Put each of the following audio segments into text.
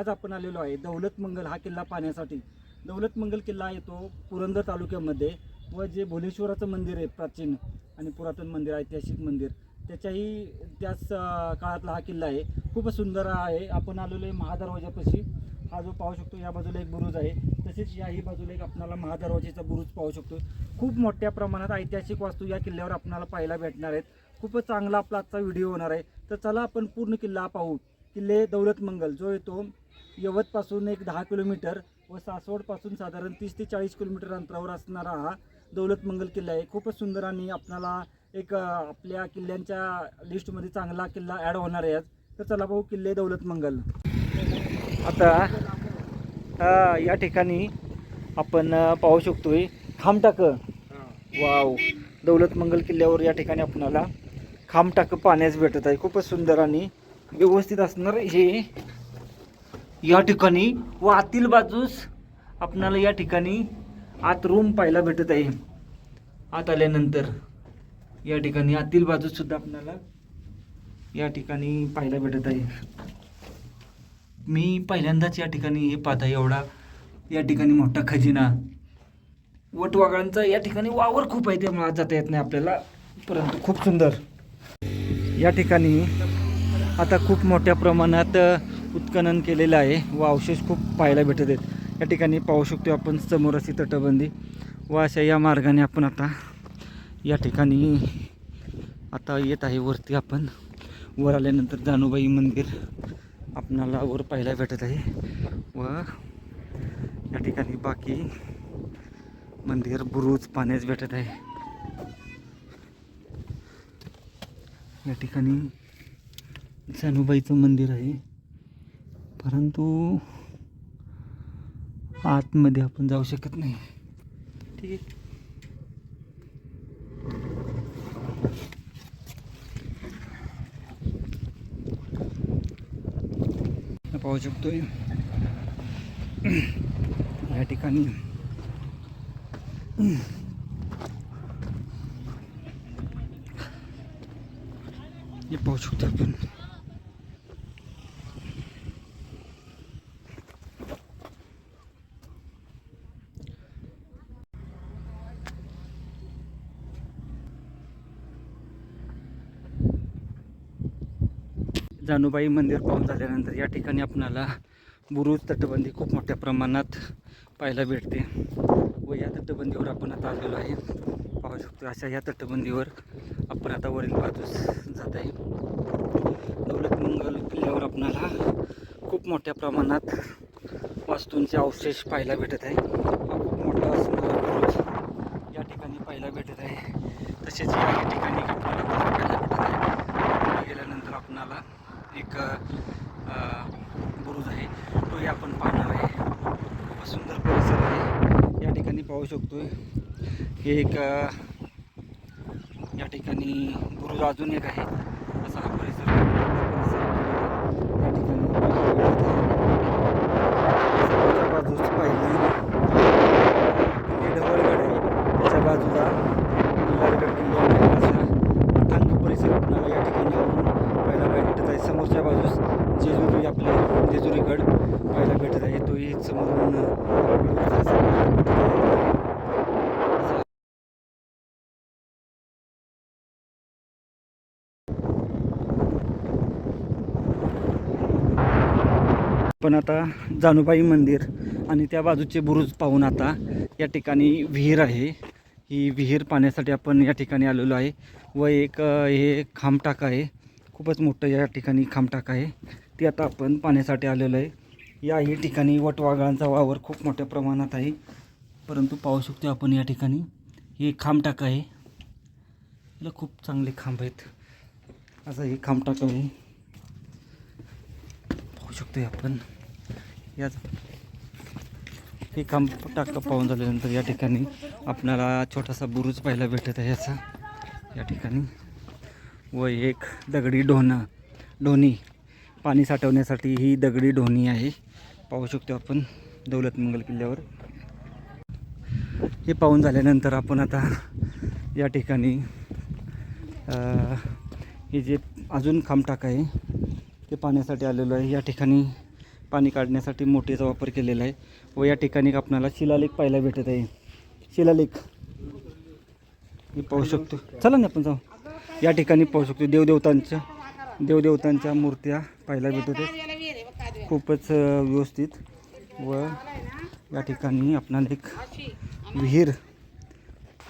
आज आपण आलेलो आहे दौलत मंगल हा किल्ला पाहण्यासाठी. दौलत मंगल किल्ला येतो पुरंदर तालुक्यामध्ये व जे भुलेश्वराचं मंदिर आहे प्राचीन आणि पुरातन मंदिर ऐतिहासिक मंदिर त्याच्याही त्याच काळातला हा किल्ला आहे. खूपच सुंदर आहे. आपण आलेलो आहे महादरवाजापाशी. हा जो पाहू शकतो या बाजूला एक बुरुज आहे. तसेच याही बाजूला एक आपणाला महादरवाजेचा बुरुज पाहू शकतो. खूप मोठ्या प्रमाणात ऐतिहासिक वास्तू या किल्ल्यावर आपल्याला पाहायला भेटणार आहेत. खूपच चांगला आपला आजचा व्हिडिओ होणार आहे. तर चला आपण पूर्ण किल्ला पाहू. किल्ले दौलत मंगल. जो येतो यवतपासून एक दहा किलोमीटर व सासवडपासून साधारण तीस ते चाळीस किलोमीटर अंतरावर असणारा हा दौलत मंगल किल्ला आहे. खूपच सुंदर आणि आपणाला एक आपल्या किल्ल्यांच्या लिस्टमध्ये चांगला किल्ला ॲड होणार आहे आज. तर चला भाऊ किल्ले दौलत मंगल. आता या ठिकाणी आपण पाहू शकतोय खामटाक. वाव. दौलत मंगल किल्ल्यावर या ठिकाणी आपणाला खामटाक पाण्यास भेटत आहे. खूपच सुंदर आणि व्यवस्थित असणार हे या ठिकाणी व आतील बाजूस आपणाला या ठिकाणी आत रूम पाहायला भेटत आहे. आत आल्यानंतर या ठिकाणी आतील बाजूस सुद्धा आपणाला या ठिकाणी पाहायला भेटत आहे. मी पहिल्यांदाच या ठिकाणी हे पाहत आहे एवढा. या ठिकाणी मोठा खजिना. वटवागळांचा या ठिकाणी वावर खूप आहे त्यामुळे जाता येत नाही आपल्याला परंतु खूप सुंदर. या ठिकाणी आता खूप मोठ्या प्रमाणात उत्खनन केलेलं आहे व अवशेष खूप पाहायला भेटत आहेत. या ठिकाणी पाहू शकतो आपण समोर अशी तटबंदी व अशा या मार्गाने आपण आता या ठिकाणी आता येत आहे. वरती आपण वर आल्यानंतर जानूबाई मंदिर आपणाला वर पाहायला भेटत आहे व या ठिकाणी बाकी मंदिर बुरुज पाण्यास भेटत आहे. या ठिकाणी जानूबाईचं मंदिर आहे. परंतु आतमध्ये आपण जाऊ शकत नाही. ठीक आहे. पाहू शकतोय. या ठिकाणी हे पाहू शकतो आपण. जानूबाई मंदिर पाहून झाल्यानंतर या ठिकाणी आपणाला बुरुज तटबंदी खूप मोठ्या प्रमाणात पाहायला भेटते व या तटबंदीवर आपण आता आलेलो आहे. पाहू शकतो अशा या तटबंदीवर आपण आता वरील बाजूस जात आहे. दौलत मंगल किल्ल्यावर आपणाला खूप मोठ्या प्रमाणात वास्तूंचे अवशेष पाहायला भेटत आहे. खूप मोठा या ठिकाणी पाहायला भेटत आहे. तसेच या ठिकाणी आपल्याला पाहायला भेटत आहे पुढे गेल्यानंतर आपणाला एक अ, बुरुज आहे तोही आपण पाहणार आहे खूप सुंदर परिसर आहे या ठिकाणी पाहू शकतो हे एक या ठिकाणी बुरुज अजून एक आहे असा हा परिसर परिसर आपल्याला या ठिकाणी पाहायला भेटत आहे समोरच्या बाजूस पाहिली किल्ले ढवळगड आहे त्याच्या बाजूला मल्हारगड किल्ले आहे असा अथांग परिसर आपल्याला या ठिकाणी आवरून पाहायला भेटत आहे समोरच्या बाजूस जेजुरी आपले जेजुरी गड पाहायला भेटत आहे तोही समोरून व्यवस्थित असा पाहायला भेटत आहे असा पण आता जानूबाई मंदिर आणि त्या बाजूचे बुरुज पाहून आता या ठिकाणी विहीर आहे. ही विहीर पाण्यासाठी आपण या ठिकाणी आलेलो आहे. व एक हे खामटाक आहे. खूपच मोठं या ठिकाणी खामटाक आहे. ती आता आपण पाण्यासाठी आलेलो आहे. याही ठिकाणी वटवाघळांचा वावर खूप मोठ्या प्रमाणात आहे. परंतु पाहू शकतो आपण या ठिकाणी. हे खामटाक आहे. याला खूप चांगले खांब आहेत. असं हे खामटाक आहे. पाहू शकतो आपण. याच हे काम टाकं पाहून झाल्यानंतर या ठिकाणी आपणाला छोटासा बुरुज पाहायला भेटत आहे याचा. या ठिकाणी व एक दगडी ढोणं ढोणी. पाणी साठवण्यासाठी ही दगडी ढोणी आहे. पाहू शकतो आपण दौलत मंगल किल्ल्यावर. हे पाहून झाल्यानंतर आपण आता या ठिकाणी हे जे अजून खांबटाक आहे ते पाण्यासाठी आलेलो आहे. या ठिकाणी पाणी काढण्यासाठी मोठीचा वापर केलेला आहे व या ठिकाणी आपणाला शिलालेख पाहायला भेटत आहे. शिलालेख. मी पाहू शकतो. चला ना आपण जाऊ. या ठिकाणी पाहू शकतो. देवदेवतांच्या देवदेवतांच्या मूर्त्या पाहायला भेटत आहेत. खूपच व्यवस्थित व या ठिकाणी आपणाला एक विहीर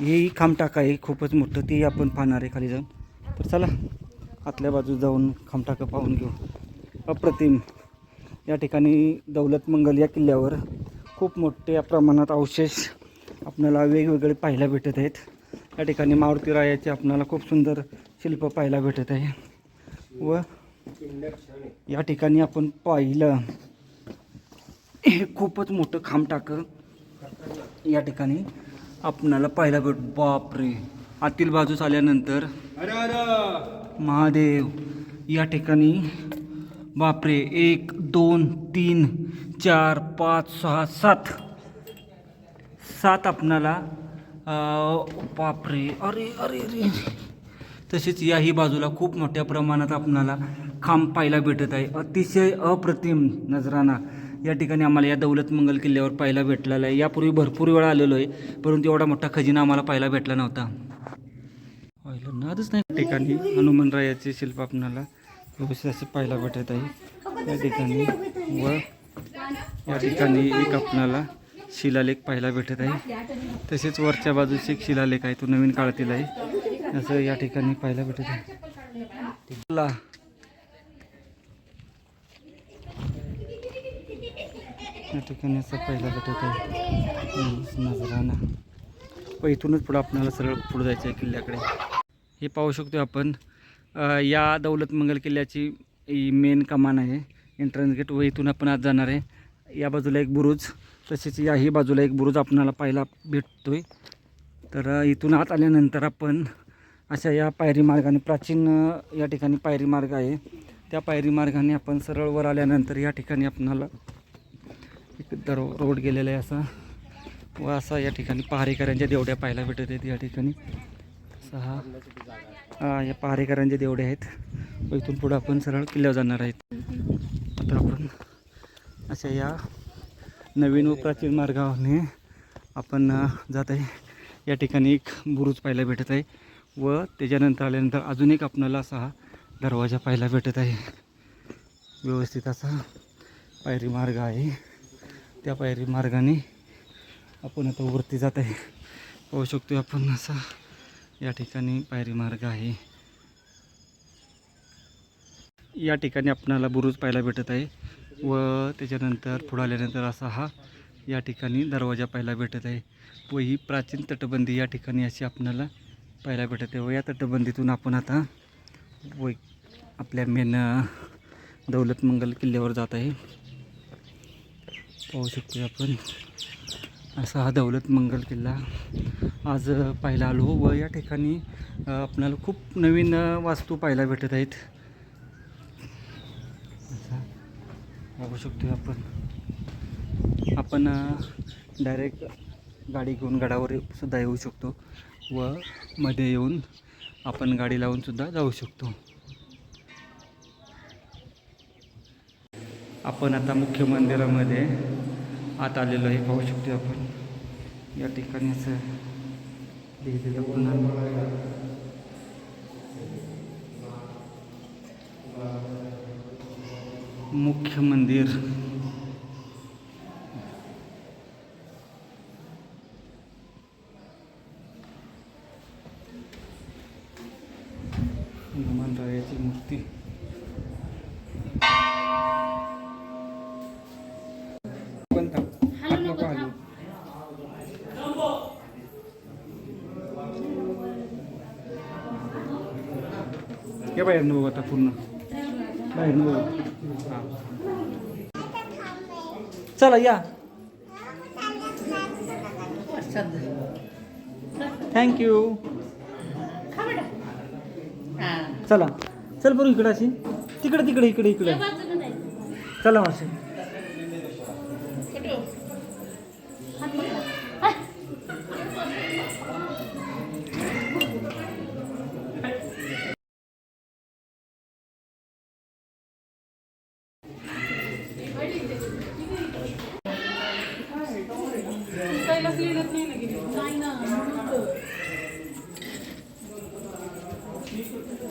ही खामटाका आहे खूपच मोठं ती आपण पाहणार आहे खाली जाऊन. तर चला आतल्या बाजू जाऊन खामटाका पाहून घेऊ. अप्रतिम. या ठिकाणी दौलत मंगल या किल्ल्यावर खूप मोठ्या प्रमाणात अवशेष आपल्याला वेगवेगळे पाहायला भेटत आहेत. या ठिकाणी मारुती रायाचे आपल्याला खूप सुंदर शिल्प पाहायला भेटत आहे. व या ठिकाणी आपण पाहिलं हे खूपच मोठं खामटाकं या ठिकाणी आपणाला पाहायला भेट बापरे! आतील बाजूस आल्यानंतर महादेव या ठिकाणी बापरे एक दोन तीन चार पाच सहा सात. सात आपणाला बापरे अरे अरे अरे. तसेच याही बाजूला खूप मोठ्या प्रमाणात आपणाला खांब पाहायला भेटत आहे. अतिशय अप्रतिम नजराना या ठिकाणी आम्हाला या दौलत मंगल किल्ल्यावर पाहायला भेटलेला आहे. यापूर्वी भरपूर वेळा आलेलो आहे परंतु एवढा मोठा खजिना आम्हाला पाहायला भेटला नव्हता. पाहिलं नादच नाही या ठिकाणी. हनुमानरायाचे शिल्प आपणाला व्यवस्थित असे पाहायला भेटत आहे. या ठिकाणी व या ठिकाणी एक आपणाला शिलालेख पाहायला भेटत आहे. तसेच वरच्या बाजूस एक शिलालेख आहे तो नवीन काळातील आहे असं या ठिकाणी पाहायला भेटत आहे. या ठिकाणी असं पाहायला भेटत आहे. नजराना व इथूनच पुढं आपल्याला सरळ पुढं जायचं आहे किल्ल्याकडे. हे पाहू शकतो आपण या दौलत मंगल किल्ल्याची मेन कमान आहे. एंट्रन्स गेट व इथून आपण आज जाणार आहे. या बाजूला एक बुरुज तसेच याही बाजूला एक बुरुज आपणाला पाहायला भेटतो आहे तर इथून आत आल्यानंतर आपण अशा या पायरी मार्गाने प्राचीन या ठिकाणी पायरी मार्ग आहे. त्या पायरी मार्गाने आपण सरळ वर आल्यानंतर या ठिकाणी आपणाला एक दरो रोड गेलेला आहे असा. व असा या ठिकाणी पहारेकऱ्यांच्या देवड्या पाहायला भेटत आहेत या ठिकाणी. सहा हा, या पहारेकरांचे देवडे आहेत. व इथून पुढं आपण सरळ किल्ल्यावर जाणार आहेत. आता आपण अशा या नवीन व प्राचीन मार्गाने आपण जात आहे. या ठिकाणी एक बुरुज पाहायला भेटत आहे. व त्याच्यानंतर आल्यानंतर अजून एक आपणाला असा हा दरवाजा पाहायला भेटत आहे. व्यवस्थित असा पायरी मार्ग आहे. त्या पायरी मार्गाने आपण आता वरती जात आहे. पाहू शकतो आपण असा या ठिकाणी पायरी मार्ग आहे. या ठिकाणी आपणाला बुरुज पाहायला भेटत आहे व त्याच्यानंतर पुढं आल्यानंतर असा हा या ठिकाणी दरवाजा पाहायला भेटत आहे व ही प्राचीन तटबंदी या ठिकाणी अशी आपणाला पाहायला भेटत आहे व या तटबंदीतून आपण आता व आपल्या मेन दौलतमंगल दौलत मंगल किल्ल्यावर जात आहे. पाहू शकतो आपण. असा हा दौलत मंगल किल्ला आज पाहायला आलो व या ठिकाणी आपल्याला आपणाला खूप नवीन वास्तू पाहायला भेटत आहेत. बघू शकतो आपण. आपण डायरेक्ट गाडी घेऊन गडावर सुद्धा येऊ शकतो व मध्ये येऊन आपण गाडी लावून सुद्धा जाऊ शकतो. आपण आता मुख्य मंदिरामध्ये आत आलेलो आहे पाहू शकतो आपण. या ठिकाणी असं लिहिलेलं पुन्हा. मुख्य मंदिर. या बाहेर बघू आता पूर्ण. बाहेर बघू हां चला या. थँक्यू चला. चल बरं इकडं अशी. तिकडे तिकडे इकडे इकडे. चला मासे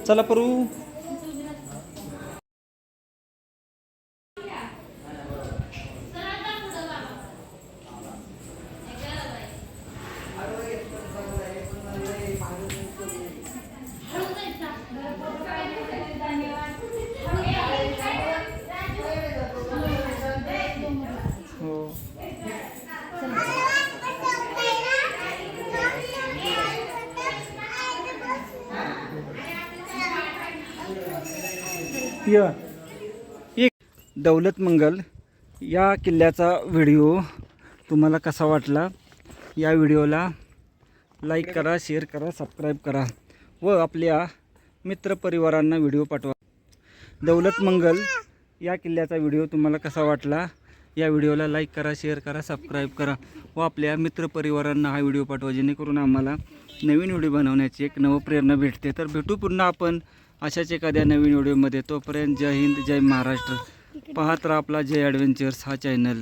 चला परू. भारतीय एक दौलत मंगल या किल्ल्याचा व्हिडिओ तुम्हाला कसा वाटला या व्हिडिओला लाईक करा शेअर करा सबस्क्राईब करा व आपल्या मित्रपरिवारांना व्हिडिओ पाठवा. दौलत मंगल या किल्ल्याचा व्हिडिओ तुम्हाला कसा वाटला या व्हिडिओला लाईक करा शेअर करा सबस्क्राईब करा व आपल्या मित्रपरिवारांना हा व्हिडिओ पाठवा जेणेकरून आम्हाला नवीन व्हिडिओ बनवण्याची एक नवप्रेरणा भेटते. तर भेटू पुन्हा आपण अशाच एखाद्या नवीन व्हिडिओमध्ये तोपर्यंत जय हिंद जय महाराष्ट्र. पाहत राहा आपला जय ॲडव्हेंचर्स हा चॅनल